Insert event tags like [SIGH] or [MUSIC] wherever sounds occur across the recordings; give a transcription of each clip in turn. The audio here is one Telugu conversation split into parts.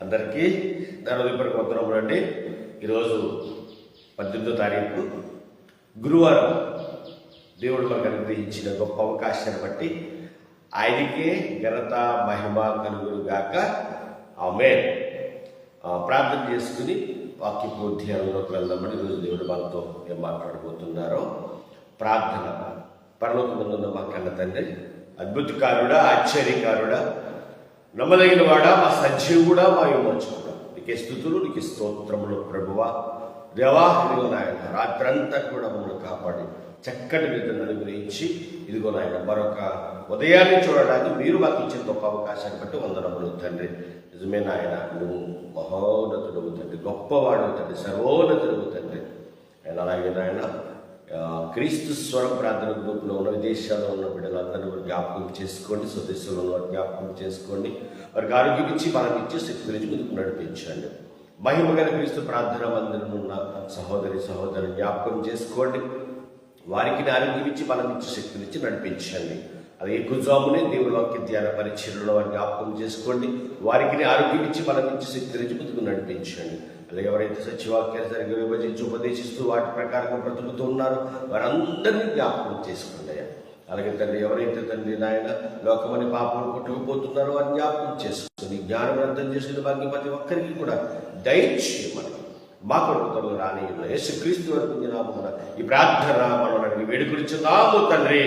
అందరికీ ధనోదీపరికి వందనములు అండి. ఈరోజు పద్దెనిమిదో తారీఖు గురువారం దేవుడు మనకు అనుగ్రహించిన గొప్ప అవకాశాన్ని బట్టి ఆయనకే ఘనత మహిమ కలుగురుగాక ఆమె ప్రార్థన చేసుకుని వాక్యపు ధ్యానంలోకి వెళ్దామని ఈరోజు దేవుడు మనతో ఏం మాట్లాడబోతున్నారో ప్రార్థన. పరలోకమందున్న మా కన్న తండ్రి అద్భుతకారుడా ఆశ్చర్యకారుడా నమ్మదగిన వాడా మా సజీవుడా మా విమోచకుడా. నీకే స్థుతులు నీకు స్తోత్రములు ప్రభువా. దేవా నాయన రాత్రంతా కూడా మమ్మల్ని కాపాడి చక్కటి విధులను అనుగ్రహించి ఇదిగో నాయన మరొక ఉదయాన్ని చూడడానికి మీరు మాకు ఇచ్చిన గొప్ప అవకాశాన్ని బట్టి వందనములు తండ్రి. నిజమే నాయన నువ్వు మహోన్నతుడు తండ్రి గొప్పవాడు తండ్రి సర్వోన్నతుడు తండ్రి ఆయన అలాగే నాయన క్రీస్తు స్వరం ప్రార్థన గ్రూప్లో ఉన్న విదేశాల్లో ఉన్న బిడ్డలందరూ జ్ఞాపకం చేసుకోండి స్వదేశంలో ఉన్న జ్ఞాపకం చేసుకోండి. వారికి ఆరోగ్యం ఇచ్చి బలం ఇచ్చి శక్తి గురించి ముందుకు నడిపించండి. మహిమ గల క్రీస్తు ప్రార్థన మందిరం ఉన్న సహోదరి సహోదరు జ్ఞాపకం చేసుకోండి. వారికి ఆరోగ్యం ఇచ్చి బలం ఇచ్చి శక్తినిచ్చి నడిపించండి. అది ఎక్కువజామునే దేవుడి వాక్య ధ్యాన పరిచయలో వారిని జ్ఞాపకం చేసుకోండి. వారికి ఆరోగ్యం ఇచ్చి బలం ఇచ్చి నుంచి బతుకు నడిపించండి. అలాగే ఎవరైతే సచివాక్యాలు సరిగ్గా విభజించి ఉపదేశిస్తూ వాటి ప్రకారంగా బ్రతుకుతూ ఉన్నారో వారందరినీ జ్ఞాపకం చేసుకోండి అయ్యా. అలాగే తండ్రి ఎవరైతే తండ్రి నాయన లోకమని పాపం కొట్టుకుపోతున్నారో వారిని జ్ఞాపకం చేసుకుని జ్ఞానం అర్థం చేసుకునే భాగ్యం ప్రతి ఒక్కరికి కూడా దయచేయమని మా కొడుకు త్వరలో రాని యేసు క్రీస్తు వరకు నామమున ఈ ప్రార్థన మనం అడిగి వేడుకొనిచున్నాము తండ్రి.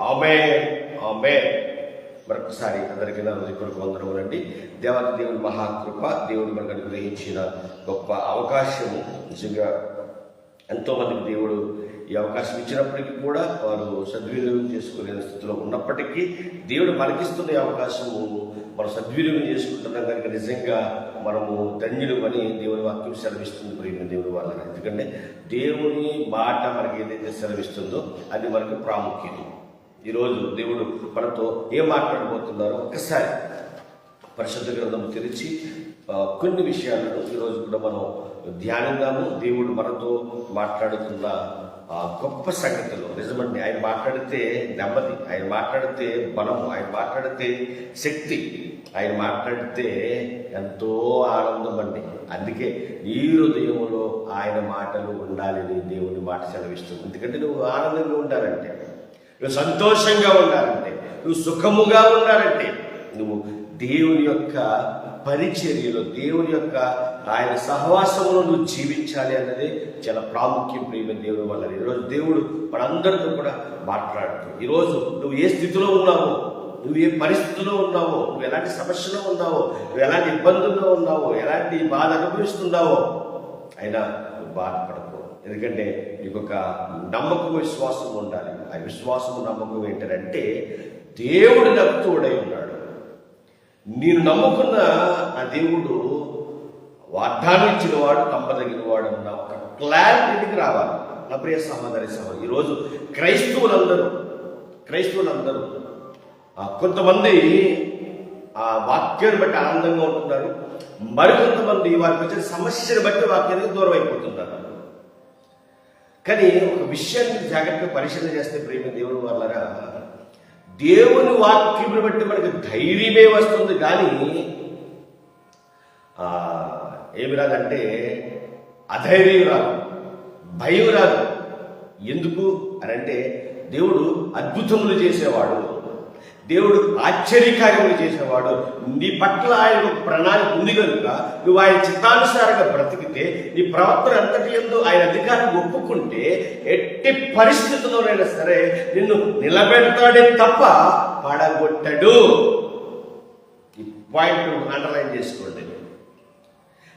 ఆమె ఆమె మరొకసారి అందరికీ నా హృదయ కొరకు వందనములండి దేవాది దేవుని మహాకృప దేవుడు మనకు అనుగ్రహించిన గొప్ప అవకాశము. నిజంగా ఎంతోమందికి దేవుడు ఈ అవకాశం ఇచ్చినప్పటికీ కూడా వారు సద్వినియోగం చేసుకునే స్థితిలో ఉన్నప్పటికీ దేవుడు మనకిస్తున్న ఈ అవకాశము మనం సద్వినియోగం చేసుకుంటున్నాం కనుక నిజంగా మనము ధన్యులు అని దేవుని వాక్యం సెలవిస్తుంది ప్రియమైన దేవుని వాళ్ళని ఎందుకంటే దేవుని మాట మనకి ఏదైతే సెలవిస్తుందో అది మనకు ప్రాముఖ్యం ఈరోజు దేవుడు మనతో ఏం మాట్లాడబోతున్నారో ఒక్కసారి పరిశుద్ధ గ్రంథం తెరిచి కొన్ని విషయాలను ఈరోజు కూడా మనం ధ్యానిద్దాము. దేవుడు మనతో మాట్లాడుతున్న గొప్ప సంగతులు. నిజమండి ఆయన మాట్లాడితే నెమ్మది ఆయన మాట్లాడితే బలము ఆయన మాట్లాడితే శక్తి ఆయన మాట్లాడితే ఎంతో ఆనందం అండి. అందుకే ఈ హృదయంలో ఆయన మాటలు ఉండాలని దేవుని మాట సెలవిస్తుంది. ఎందుకంటే నువ్వు ఆనందంగా ఉండాలంటే నువ్వు సంతోషంగా ఉండాలంటే నువ్వు సుఖముగా ఉండాలంటే నువ్వు దేవుని యొక్క పరిచర్యలో దేవుని యొక్క ఆయన సహవాసంలో నువ్వు జీవించాలి అన్నది చాలా ప్రాముఖ్యం ప్రియమైన దేవుడు వల్ల ఈరోజు దేవుడు మనందరితో కూడా మాట్లాడుతూ ఈరోజు నువ్వు ఏ స్థితిలో ఉన్నావో నువ్వు ఏ పరిస్థితిలో ఉన్నావో నువ్వు ఎలాంటి సమస్యలో ఉన్నావో నువ్వు ఎలాంటి ఇబ్బందుల్లో ఉన్నావో ఎలాంటి బాధ అనుభవిస్తున్నావో అయినా నువ్వు బాధపడకు. ఎందుకంటే నీకు ఒక నమ్మకం విశ్వాసం ఉండాలి. ఆ విశ్వాసము నమ్మకం ఏంటంటే దేవుడు నాకు తోడై ఉన్నాడు. నేను నమ్ముకున్న ఆ దేవుడు వాగ్దానం ఇచ్చిన వాడు నమ్మదగిన వాడు అన్న ఒక క్లారిటీకి రావాలి. నా ప్రియ సహోదరి సహోదరు ఈరోజు క్రైస్తవులందరూ క్రైస్తవులందరూ ఆ, కొంతమంది ఆ వాక్యాన్ని బట్టి ఆనందంగా ఉంటున్నారు. మరికొంతమంది వారికి వచ్చిన సమస్యను బట్టి వాక్యానికి దూరం అయిపోతున్నారు కానీ ఒక విషయాన్ని జాగ్రత్తగా పరిశీలన చేస్తే ప్రేమ దేవుని వల్లరా దేవుని వాక్యములు బట్టి మనకి ధైర్యమే వస్తుంది కానీ ఏమి రాదంటే అధైర్యం రాదు భయం రాదు. ఎందుకు అని అంటే దేవుడు అద్భుతములు చేసేవాడు. దేవుడు ఆశ్చర్యకార్యములు చేసేవాడు. నీ పట్ల ఆయన ప్రణాళిక ఉంది కనుక నువ్వు ఆయన చిత్తానుసారంగా బ్రతికితే నీ ప్రవర్తన అంతటి ఎందు ఆయన అధికారం ఒప్పుకుంటే ఎట్టి పరిస్థితుల్లోనైనా సరే నిన్ను నిలబెడతాడే తప్ప పడగొట్టడు. ఈ పాయింట్ అండర్లైన్ చేసుకోండి.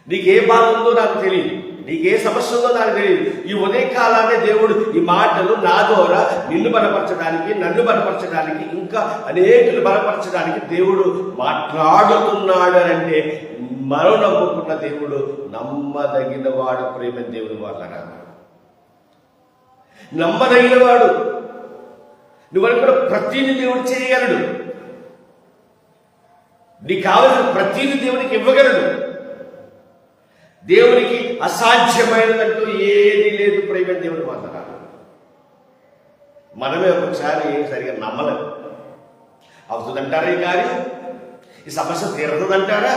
నీకు ఏ బాధ ఉందో నాకు తెలియదు. నీకు ఏ సమస్య ఉందో నాకు తెలియదు. ఈ ఉదయకాలాన్ని దేవుడు ఈ మాటలు నా ద్వారా నిన్ను బలపరచడానికి నన్ను బలపరచడానికి ఇంకా అనేకులు బలపరచడానికి దేవుడు మాట్లాడుతున్నాడు అని అంటే మరో నమ్ముకున్న దేవుడు నమ్మదగిన వాడు ప్రేమ దేవుడు వాళ్ళరా నమ్మదగిన వాడు నువ్వు అనుకున్న ప్రతిని దేవుడు చేయగలడు. నీకు కావలసిన ప్రతిని దేవునికి ఇవ్వగలడు. దేవునికి అసాధ్యమైనదంటూ ఏది లేదు. ప్రైవేట్ దేవుని మాత్రం మనమే ఒక్కొక్కసారి సరిగా నమ్మలేం. అవుతుందంటారా ఈ కార్యం? ఈ సమస్య తీరదంటారా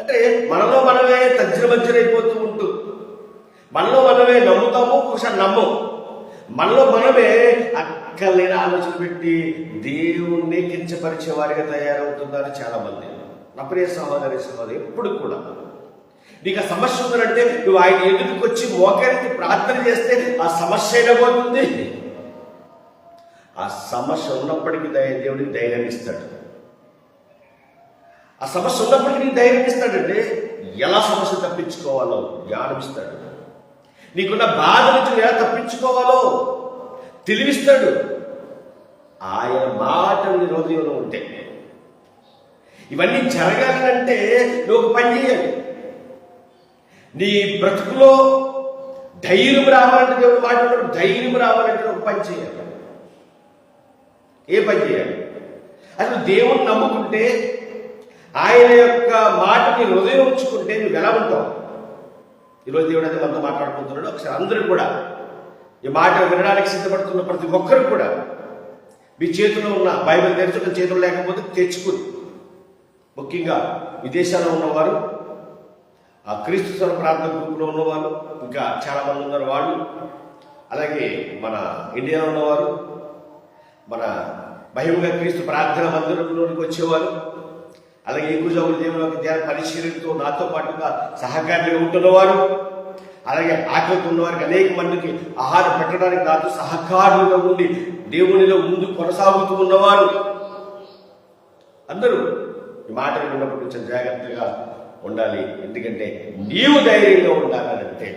అంటే మనలో మనమే తజ్రమజ్జరైపోతూ ఉంటూ మనలో మనమే నమ్ముతాము ఒకసారి నమ్మము మనలో మనమే అక్కర్లేని ఆలోచన పెట్టి దేవుణ్ణి కించపరిచే వారిగా తయారవుతున్నారు చాలా మంది నా ప్రియ సహోదరి సహోదరి ఎప్పుడు కూడా నీకు ఆ సమస్య ఉందంటే నువ్వు ఆయన ఎదుటికి వచ్చి ఒకరికి ప్రార్థన చేస్తే ఆ సమస్య అయినా పోతుంది ఆ సమస్య ఉన్నప్పటికీ దయ దేవుడికి ధైర్యం ఇస్తాడు. ఆ సమస్య ఉన్నప్పటికీ నీకు ధైర్యం ఇస్తాడంటే ఎలా సమస్య తప్పించుకోవాలో జ్ఞానమిస్తాడు నీకున్న బాధ నుంచి ఎలా తప్పించుకోవాలో తెలివిస్తాడు. ఆయన మాట నీ హృదయంలో ఉంటే. ఇవన్నీ జరగాలంటే నువ్వు పని చేయాలి. నీ బ్రతుకులో ధైర్యం రావాలంటే దేవుడు మాట్లాడు ధైర్యం రావాలంటే ఒక పని చేయాలి. ఏ పని చేయాలి? అసలు దేవుని నమ్ముకుంటే ఆయన యొక్క మాటని హృదయం ఉంచుకుంటే నువ్వు ఎలా ఉంటావు? ఈరోజు దేవుడు అయితే మనతో మాట్లాడుకుంటున్నాడు. ఒకసారి అందరూ కూడా ఈ మాట వినడానికి సిద్ధపడుతున్న ప్రతి ఒక్కరు కూడా మీ చేతిలో ఉన్న బైబిల్ తెరుచుకున్న చేతులు లేకపోతే తెచ్చుకుని ముఖ్యంగా విదేశాల్లో ఉన్నవారు ఆ క్రీస్తు స్వర ప్రార్థన గ్రూప్లో ఉన్నవారు ఇంకా చాలా మంది ఉన్నారు వాళ్ళు. అలాగే మన ఇండియాలో ఉన్నవారు మన భయంగా క్రీస్తు ప్రార్థన మందిరంలోనికి వచ్చేవారు. అలాగే ఎక్కువ జగులు దేవుని యొక్క ధ్యాన పరిశీలనతో నాతో పాటుగా సహకారులుగా ఉంటున్నవారు. అలాగే ఆకలితో ఉన్నవారికి అనేక మందికి ఆహారం పెట్టడానికి నాతో సహకారులుగా ఉండి దేవునిలో ముందు కొనసాగుతూ ఉన్నవారు. అందరూ ఈ మాటలు విన్నప్పుడు కొంచెం జాగ్రత్తగా ఉండాలి. ఎందుకంటే నీవు ధైర్యంగా ఉండాలంటే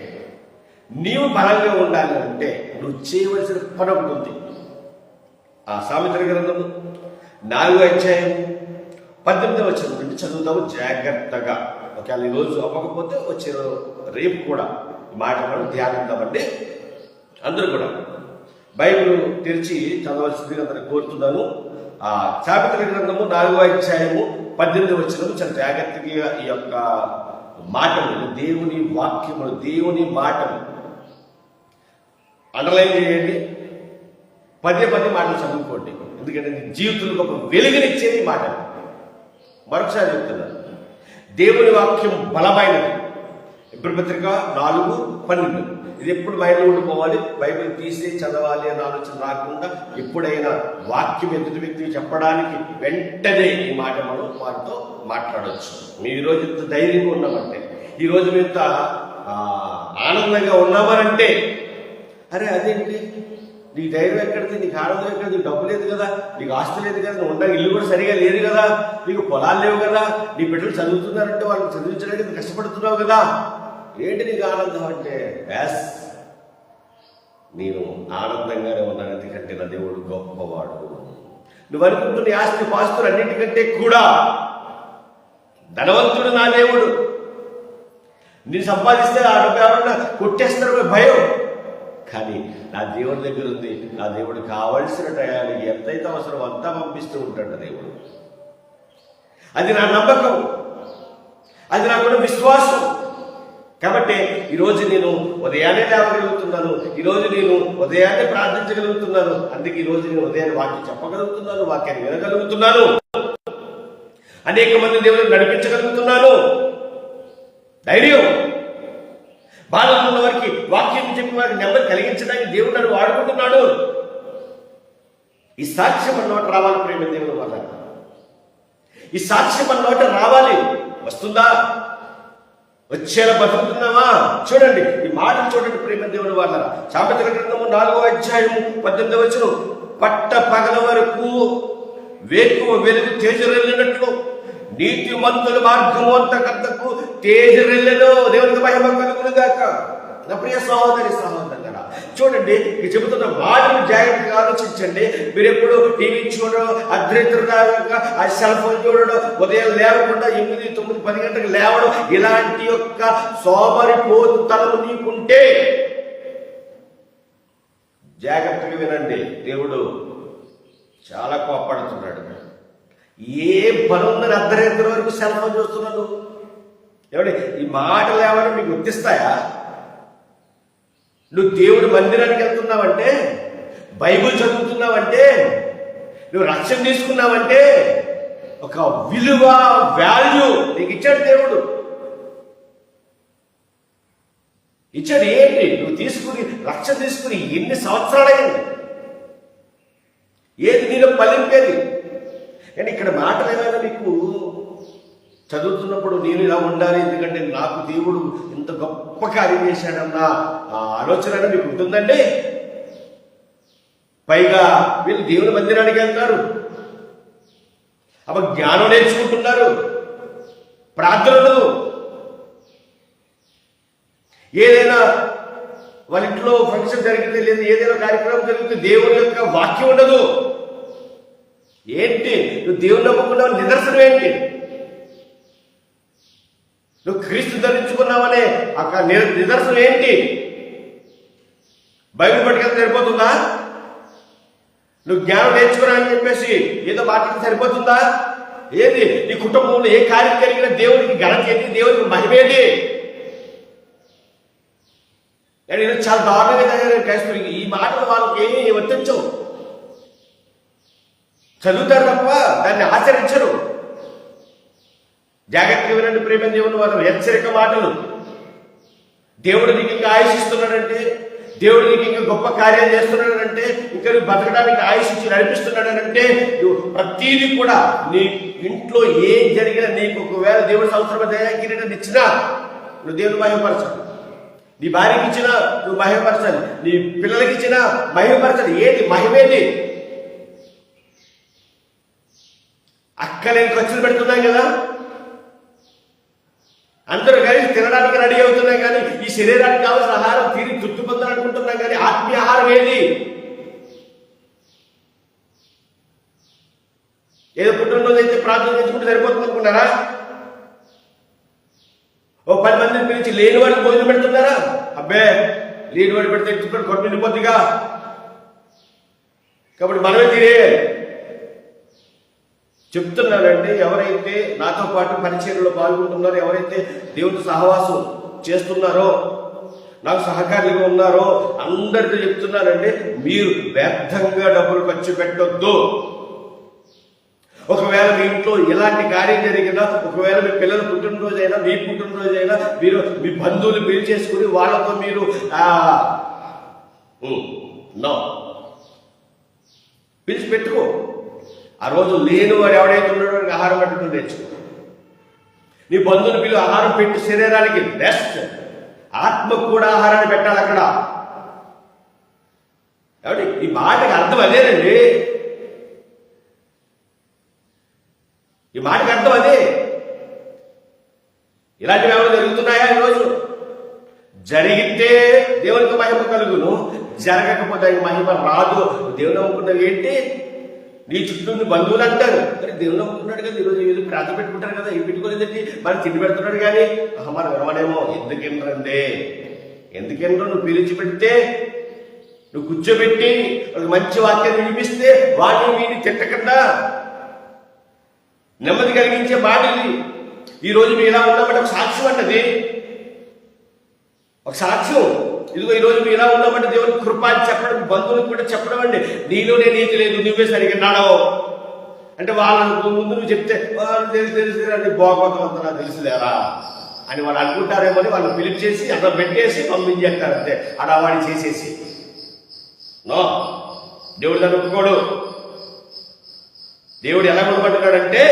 నీవు బలంగా ఉండాలి అంటే నువ్వు చేయవలసిన పని ఉంటుంది ఆ సామెతల గ్రంథము నాలుగో అధ్యాయం పద్దెనిమిదవ వచ్చిన నుండి చదువుతాము జాగ్రత్తగా. ఒకవేళ ఈరోజు అవ్వకపోతే వచ్చే రేపు కూడా మాట మనం ధ్యానిద్దామండి అందరూ కూడా బైబిల్ తెరిచి చదవాల్సిందిగా తనకు కోరుతున్నాను. ఆ సామెతల గ్రంథము నాలుగో అధ్యాయము పద్దెనిమిది వచ్చినము చాలా జాగ్రత్తగా ఈ యొక్క మాటలు దేవుని వాక్యములు దేవుని మాటలు అండర్లైన్ చేయండి. పదే పదే మాటలు చదువుకోండి. ఎందుకంటే జీవితంలో ఒక వెలుగునిచ్చేది మాట మరొకసారి చెప్తున్నాను దేవుని వాక్యం బలమైనది. ఇప్పుడు పత్రిక నాలుగు పన్నెండు ఇది ఎప్పుడు మైండ్లో ఉండిపోవాలి? బైబిల్ తీసి చదవాలి అనే ఆలోచన రాకుండా ఎప్పుడైనా వాక్యం ఎదుటి వ్యక్తికి చెప్పడానికి వెంటనే ఈ మాట మనం వారితో మాట్లాడవచ్చు మేము ఈరోజు ఇంత ధైర్యంగా ఉన్నామంటే ఈరోజు మేము ఇంత ఆనందంగా ఉన్నామనంటే అరే అదేంటి? నీకు ధైర్యం ఎక్కడిది? నీకు ఆనందం ఎక్కడ నీకు డబ్బు లేదు కదా? నీకు ఆస్తి లేదు కదా? నువ్వు ఉండగా ఇల్లు కూడా సరిగా లేదు కదా? నీకు పొలాలు లేవు కదా? నీ బిడ్డలు చదువుతున్నారంటే వాళ్ళని చదివించడానికి కష్టపడుతున్నావు కదా? ఏంటి నీకు ఆనందం అంటే? యాస్ నేను ఆనందంగానే ఉన్నాను ఎందుకంటే నా దేవుడు గొప్పవాడు. నువ్వు అనుకుంటున్న ఈ ఆస్తి పాస్తులు అన్నిటికంటే కూడా ధనవంతుడు నా దేవుడు. నేను సంపాదిస్తే ఆ డబ్బు ఎవరన్నా కొట్టేస్తారో భయం. కానీ నా దేవుడి దగ్గర ఉంది. నా దేవుడు కావలసిన టయానికి ఎంతైతే అవసరం అంతా పంపిస్తూ ఉంటాడు దేవుడు. అది నా నమ్మకం. అది నాకున్న విశ్వాసం. కాబట్టి ఈరోజు నేను ఉదయాన్నే లేవగలుగుతున్నాను ఈరోజు నేను ఉదయాన్నే ప్రార్థించగలుగుతున్నాను అందుకే ఈరోజు నేను ఉదయాన్నే వాక్యం చెప్పగలుగుతున్నాను వాక్యాన్ని వినగలుగుతున్నాను. అనేక మంది దేవుడు నడిపించగలుగుతున్నాను. ధైర్యం. బాధలు ఉన్న వారికి వాక్యం చెప్పి వారికి నెమ్మది కలిగించడానికి దేవుడు నన్ను వాడుకుంటున్నాడు. ఈ సాక్ష్యం అన్నమాట రావాలి ప్రేమ దేవుడు వల్ల ఈ సాక్ష్యం అన్నమాట రావాలి. వస్తుందా? వచ్చేలా బతుకుతున్నావా? చూడండి ఈ మాటలు చూడండి ప్రేమ దేవుని వాళ్ళ సామెతల గ్రంథము నాలుగో అధ్యాయము పద్దెనిమిది వచ్చిన పట్ట పగల వరకు వేకువ వెలుగు తేజరెళ్ళినట్లు నీతి మంతుల మార్గము అంతకంతకు తేజరెళ్ళెను దేవునికి మహిమ కలుగును గాక నా ప్రియ సహోదరి సహోదరులారా చూడండి ఇక చెబుతున్న మాటలు జాగ్రత్తగా ఆలోచించండి. మీరు ఎప్పుడు టీవీ చూడడం అర్ధరాత్రి ఆ సెల్ ఫోన్ చూడడం ఉదయం లేవకుండా ఎనిమిది తొమ్మిది పది గంటలకు లేవడం ఇలాంటి యొక్క సోమరిపోతు తలము నీకుంటే జాగ్రత్తగా వినండి. దేవుడు చాలా కోపడుతున్నాడు ఏ పని ఉందని అర్ధరాత్రి వరకు సెల్ ఫోన్ చూస్తున్నాను ఏమండి ఈ మాటలు ఏమైనా మీకు గుర్తిస్తాయా? నువ్వు దేవుడి మందిరానికి వెళ్తున్నావంటే బైబుల్ చదువుతున్నావంటే నువ్వు రక్షణ తీసుకున్నావంటే ఒక విలువ వాల్యూ నీకు ఇచ్చాడు దేవుడు. ఇచ్చాడు ఏంటి? నువ్వు తీసుకుని రక్షణ తీసుకుని ఎన్ని సంవత్సరాలైంది? ఏది నీలో పలింపేది కానీ ఇక్కడ మాటలు ఏమైనా మీకు చదువుతున్నప్పుడు నేను ఇలా ఉండాలి ఎందుకంటే నాకు దేవుడు ఇంత గొప్ప కార్యం చేశాడన్న ఆ ఆలోచన అనేది మీకు ఉంటుందండి. పైగా వీళ్ళు దేవుని మందిరానికి వెళ్తారు. అవ జ్ఞానం నేర్చుకుంటున్నారు. ప్రార్థనలు. ఏదైనా వాళ్ళ ఇంట్లో ఫంక్షన్ జరిగితే లేదు ఏదైనా కార్యక్రమం జరిగితే దేవుని యొక్క వాక్యం ఉండదు. ఏంటి? నువ్వు దేవుని నమ్ముకున్నావు నిదర్శనం ఏంటి? నువ్వు క్రీస్తు ధరించుకున్నావనే అక్కడ నిదర్శనం ఏంటి? బైబిల్ పట్టుకెళ్తే సరిపోతుందా? నువ్వు జ్ఞానం నేర్చుకున్నావని చెప్పేసి ఏదో మాట్లాడితే సరిపోతుందా? ఏది? నీ కుటుంబంలో ఏ కార్యం కలిగిన దేవుడికి ఘనత ఏంటి? దేవుడికి మహిమేది నేను చాలా దారుణంగా తయారు క్రైస్తవులకి ఈ మాటలు వాళ్ళకి ఏమీ వర్తించవు. చదువుతారు తప్ప దాన్ని ఆచరించరు. జాగ్రత్తగా వినండి ప్రేమ దేవుని వారు హెచ్చరిక మాటలు. దేవుడు నీకు ఇంకా ఆయుషిస్తున్నాడంటే దేవుడు నీకు ఇంకా గొప్ప కార్యాలు చేస్తున్నాడంటే ఇంకా నువ్వు బతకడానికి ఆయుషించి నడిపిస్తున్నాడంటే నువ్వు ప్రతీది కూడా నీ ఇంట్లో ఏం జరిగినా నీకు ఒకవేళ దేవుడు సంవత్సరం దయాకిరీటం ఇచ్చినా నువ్వు దేవుని మహిమపరచాలి. నీ భార్యకి ఇచ్చినా నువ్వు మహిమపరచాలి. నీ పిల్లలకి ఇచ్చినా మహిమపరచాలి. ఏది? మహిమేది అక్కలేని ఖర్చులు పెడుతున్నాం కదా? అందరూ కలిసి తినడానికి రెడీ అవుతున్నాం కానీ ఈ శరీరానికి కావాల్సిన ఆహారం తీరి తృప్తి పొందాలనుకుంటున్నాం కానీ ఆత్మీయ ఆహారం ఏది? ఏదో పుట్టినరోజు అయితే ప్రార్థన చేసుకుంటే సరిపోతుంది అనుకున్నారా? ఓ పది మందిని పిలిచి లేని వాడికి భోజనం పెడుతున్నారా? అబ్బే లేని వాడు పెడితే కొట్టు నిండిపోద్దిగా? కాబట్టి మనమే తినేయాలి చెప్తున్నానండి ఎవరైతే నాతో పాటు పరిచయంలో పాల్గొంటున్నారో ఎవరైతే దేవుని సహవాసం చేస్తున్నారో నాకు సహకారులుగా ఉన్నారో అందరితో చెప్తున్నానండి మీరు వ్యర్థంగా డబ్బులు ఖర్చు పెట్టొద్దు. ఒకవేళ మీ ఇంట్లో ఎలాంటి కార్యం జరిగినా ఒకవేళ మీ పిల్లల పుట్టినరోజైనా మీ పుట్టినరోజైనా మీరు మీ బంధువులు పిలిచి చేసుకుని వాళ్ళతో మీరు నో. పిలిచి పెట్టుకో ఆ రోజు లేని వాడు ఎవడైతే ఉన్నాడో ఆహారం పెట్టుకుని తెచ్చుకో నీ బంధువులు పిలువ ఆహారం పెట్టి శరీరానికి బెస్ట్ ఆత్మకు కూడా ఆహారాన్ని పెట్టాలి అక్కడ. కాబట్టి ఈ మాటకి అర్థం అదేనండి. ఈ మాటకి అర్థం అదే. ఇలాంటివి ఏమైనా జరుగుతున్నాయా ఈరోజు జరిగితే దేవునికి మహిమ కలుగును జరగకపోతే మహిమ రాదు. దేవుని అనుకున్నవి ఏంటి? నీ చుట్టూ నీ బంధువులు అంటారు. మరి దేవుడు ఒప్పుకున్నాడు కదా ఈరోజు ఏదో ప్రార్థన పెట్టుకుంటారు కదా ఏం పెట్టుకోలేదండి మరి తిండి పెడుతున్నాడు కానీ ఆహా, మరి వినవనేమో ఎందుకేంటండి ఎందుకేంటో నువ్వు పిలిచి పెడితే? నువ్వు కూర్చోబెట్టి మంచి వాక్యాన్ని వినిపిస్తే వాడిని వీడిని తిట్టకుండా నెమ్మది కలిగించే మాట ఇది. ఈ రోజు మీరు ఇలా ఉన్నామంటే ఒక సాక్ష్యం అంటది ఒక సాక్ష్యం. ఇదిగో ఈ రోజు మీరు ఇలా ఉన్నామంటే దేవుని కృప అని చెప్పడం బంధువులకు కూడా చెప్పడం అండి. నీలోనే నీతి లేదు నువ్వే సరిగ్గా నడవు అంటే వాళ్ళకు ముందు నువ్వు చెప్తే వాళ్ళు తెలుసు తెలిసి అని బాగోతం నాకు తెలుసులేరా? అని వాళ్ళు అనుకుంటారేమో అని వాళ్ళు పిలిపి చేసి అక్కడ పెట్టేసి పంపించేస్తారు అంతే. అడవాడి చేసేసి. నో. దేవుడు దాన్ని ఒప్పుకోడు. దేవుడు ఎలా ఉండబడ్డాడంటే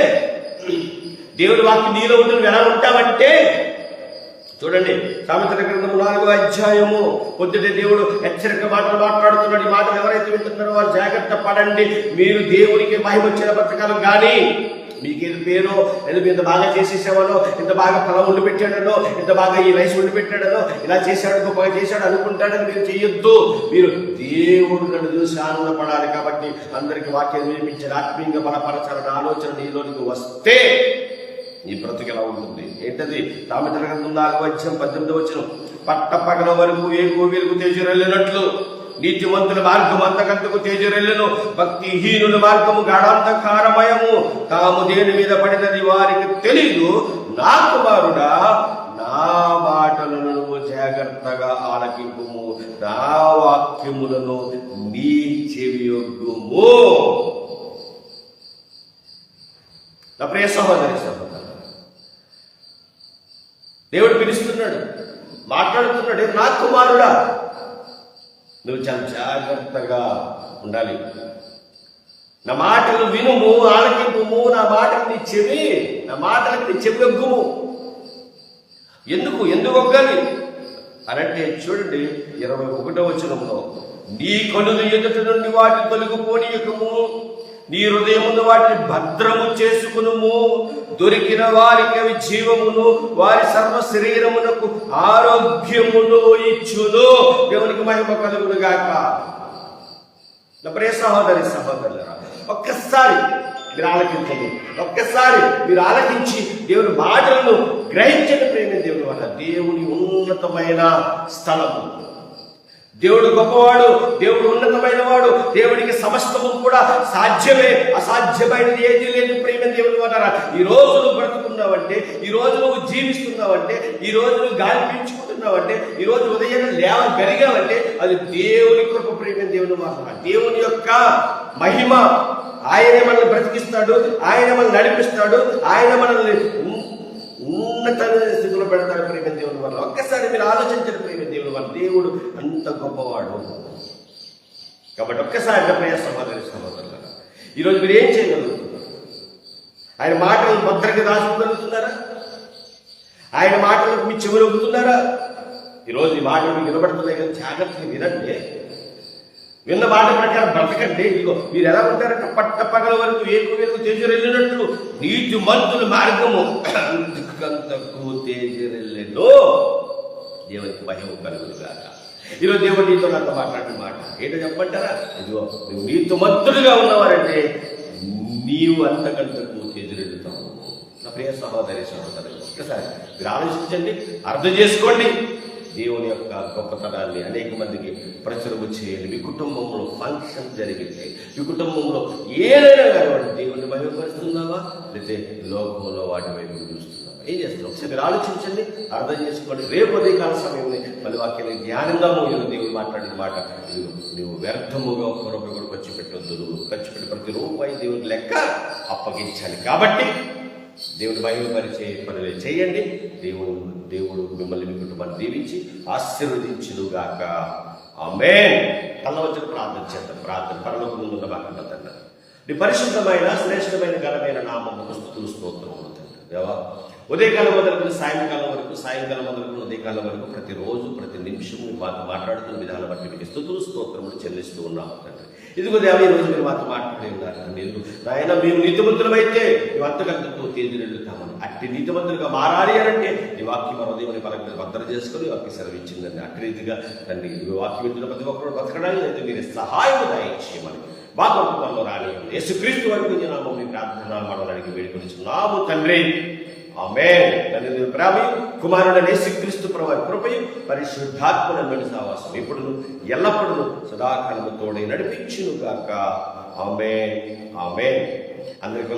దేవుడు వాక్యం నీలో ఉంటే నువ్వు ఎలా ఉంటావంటే చూడండి సామెతల గ్రంథము నాలుగో అధ్యాయము. పొద్దుటే దేవుడు హెచ్చరిక మాటలు మాట్లాడుతున్నాడు. ఈ మాటలు ఎవరైతే వింటున్నారో వారు జాగ్రత్త పడండి. మీరు దేవునికి మహిమ వచ్చిన బ్రతకాలం కానీ మీకేది పేరో ఏదో ఇంత బాగా చేసేసావనో ఇంత బాగా ఫలం ఉండి పెట్టాడనో ఇంత బాగా ఈ వయసు ఉండి పెట్టాడనో ఇలా చేశాడు గొప్పగా చేశాడు అనుకుంటాడని మీరు చేయొద్దు. మీరు దేవుడు నన్ను చూసి ఆనందపడాలి కాబట్టి అందరికీ వాక్యం నియమించాలి ఆత్మీయంగా బలపరచాలన్న ఆలోచన నీలోనికి వస్తే నీ బ్రతుకు ఎలా ఉంటుంది? ఏంటది? సామెతల గ్రంథం నాలుగు వచ్చం పద్దెనిమిది వచ్చిన పట్ట పగల వరకు ఏ కోవిలకు తేజరెళ్ళినట్లు? నీతివంతుల మార్గం అంతకంతకు తేజరెళ్ళను. భక్తిహీనుల మార్గము గాఢాంతకారమయము తాము దేని మీద పడినది వారికి తెలియదు నా కుమారుడా నా మాటలను జాగ్రత్తగా ఆలకింపుము. నా వాక్యములను నీ చెవియొగ్గుము నా ప్రియ సహోదరి సహోదరు దేవుడు పిలుస్తున్నాడు మాట్లాడుతున్నాడు నా కుమారుడా నువ్వు చాలా జాగ్రత్తగా ఉండాలి. నా మాటలు వినుము ఆలకింపుము నా మాటలు నీ చెవి నా మాటలకు నీ చెవి ఒగ్గుము ఎందుకు? ఎందుకు ఒగ్గాలి? అనంటే చూడండి ఇరవై ఒకటో వచనంలో నీ కనులు ఎదుట నుండి వాటి తొలగిపోనీయకము. నీ హృదయమును వాటిని భద్రము చేసుకునుము. దొరికిన వారికి అవి జీవమును వారి సర్వ శరీరమునకు ఆరోగ్యమును ఇచ్చును. దేవునికి మహిమ కలుగును గాక. ప్రే సహోదరి సహోదరులరా ఒక్కసారి మీరు ఆలకించండి. ఒక్కసారి మీరు ఆలకించి దేవుని మాటలను గ్రహించిన ప్రేమ దేవుని వల్ల. దేవుని ఉన్నతమైన స్థలము. దేవుడు గొప్పవాడు దేవుడు ఉన్నతమైన వాడు దేవుడికి సమస్తము కూడా సాధ్యమే. అసాధ్యమైనది ఏది లేదు ప్రేమ దేవుని వల్ల ఈ రోజు నువ్వు బ్రతుకున్నావంటే ఈ రోజు నువ్వు జీవిస్తున్నావంటే ఈ రోజు నువ్వు గాలి పీల్చుకుంటున్నావంటే ఈ రోజు ఉదయం లేవగలిగావంటే అది దేవుని కృప ప్రేమ దేవుని మాట దేవుని యొక్క మహిమ. ఆయన మనల్ని బ్రతికిస్తాడు ఆయన మనల్ని నడిపిస్తాడు ఆయన మనల్ని ఉన్నత పెడతాడు ప్రేమ దేవుని వల్ల. ఒక్కసారి మీరు ఆలోచించిన ప్రేమ దేవుని వల్ల. దేవుడు అంత గొప్పవాడు. కాబట్టి ఒక్కసారి ప్రియ సహోదరి సహోదరుల ఈరోజు మీరు ఏం చేయగలుగుతున్నారు? ఆయన మాటలు భద్రంగా దాచుకోగలుగుతున్నారా? ఆయన మాటలకు మీ చెవులు ఒగ్గుతున్నారా ఈరోజు ఈ మాటలు మీకు వినబడుతున్నాయి కదా జాగ్రత్తగా వినండి. విన్న మాట ప్రకారం బ్రతకండి. ఇదిగో మీరు ఎలా ఉంటారంటే పట్ట పగల వరకు ఏకు చేసి వెళ్ళినట్లు నీతి మంతుల మార్గము. [COUGHS] తక్కువ తేజరెల్లెలో దేవునికి మహిమ కలుగునుగాక ఈరోజు దేవుడు నీతో నాతో మాట్లాడిన మాట. ఏంటో చెప్పంటారా ఇదిగో నీతో నీతి ఉన్నవారంటే నీవు అంతకంతకు తేజరెళ్తావు నా ప్రియ సహోదరి సహోదరు ఒక్కసారి మీరు ఆలోచించండి అర్థం చేసుకోండి. దేవుని యొక్క గొప్పతనాన్ని అనేక మందికి ప్రచురము చేయండి. మీ కుటుంబంలో ఫంక్షన్ జరిగితే మీ కుటుంబంలో ఏదైనా కానివ్వండి దేవుని భయపరుస్తున్నావా? లేకపోతే లోకంలో వాటి వైపు ఏం చేస్తున్నావు? ఒకసారి మీరు ఆలోచించండి అర్థం చేసుకోండి. రేపు ఉదయకాల సమయంలో మళ్ళీ వాక్యాన్ని జ్ఞానంగా మోగిన దేవుడు మాట్లాడిన మాట. ఇదిగో నువ్వు వ్యర్థముగా ఒక్క రూపాయి కూడా ఖర్చు పెట్టొద్దు నువ్వు ఖర్చు పెట్టి ప్రతి రూపాయి దేవుని లెక్క అప్పగించాలి. కాబట్టి దేవుని మహిమపరిచే పనులు చేయండి. దేవుడు దేవుడు మిమ్మల్ని మీ కుటుంబాన్ని దీవించి ఆశీర్వదించునుగాక. ఆమె కళ్ళ ప్రార్థన చేద్దాం. ప్రార్థన పరలోక ముందున్న బాగా తండ్రి. నీ పరిశుద్ధమైన శ్రేష్టమైన ఘనమైన నామము స్థుతులు స్తోత్రములు తండ్రి. దేవా ఉదయకాలం మొదలుకుని సాయంకాలం వరకు సాయంకాలం మొదలుకుని ఉదయకాలం వరకు ప్రతిరోజు ప్రతి నిమిషము మాట్లాడుతున్న విధానం బట్టి మీకు స్థుతులు స్తోత్రములు చెల్లిస్తూ ఉన్నాము తండ్రి. ఇదిగో దేవ ఈరోజు మీరు మాతో మాట్లాడి ఉన్నారు మీరు నాయన మేము నీతిమంతులమైతే మేము వర్తకంతో తేదీరెళ్ళుతామని అట్టి నీతిమంతులుగా మారాలి అని అంటే ఈ వాక్యం మన ఉదయం భద్ర చేసుకొని వాక్య సెలవిచ్చిందండి. అట్టి రీతిగా తండ్రి ఈ వాక్యం వింటున్న ప్రతి ఒక్కరు బతకడానికి అయితే మీరు సహాయం దయచేయమని మా గొప్పలో రాని యేసుక్రీస్తు వరకు నేను నామం మీ ప్రార్థన మనడానికి వేడుకొని తండ్రి. ఆమె తండ్రి ప్రేమ కుమారుడైన యేసుక్రీస్తు ప్రభు కృపయు పరిశుద్ధాత్మన వెండి సావాసం ఇప్పుడు ఎల్లప్పుడూ సదాకాలము తోడై నడిపించును గాక ఆమె ఆమె అందరికీ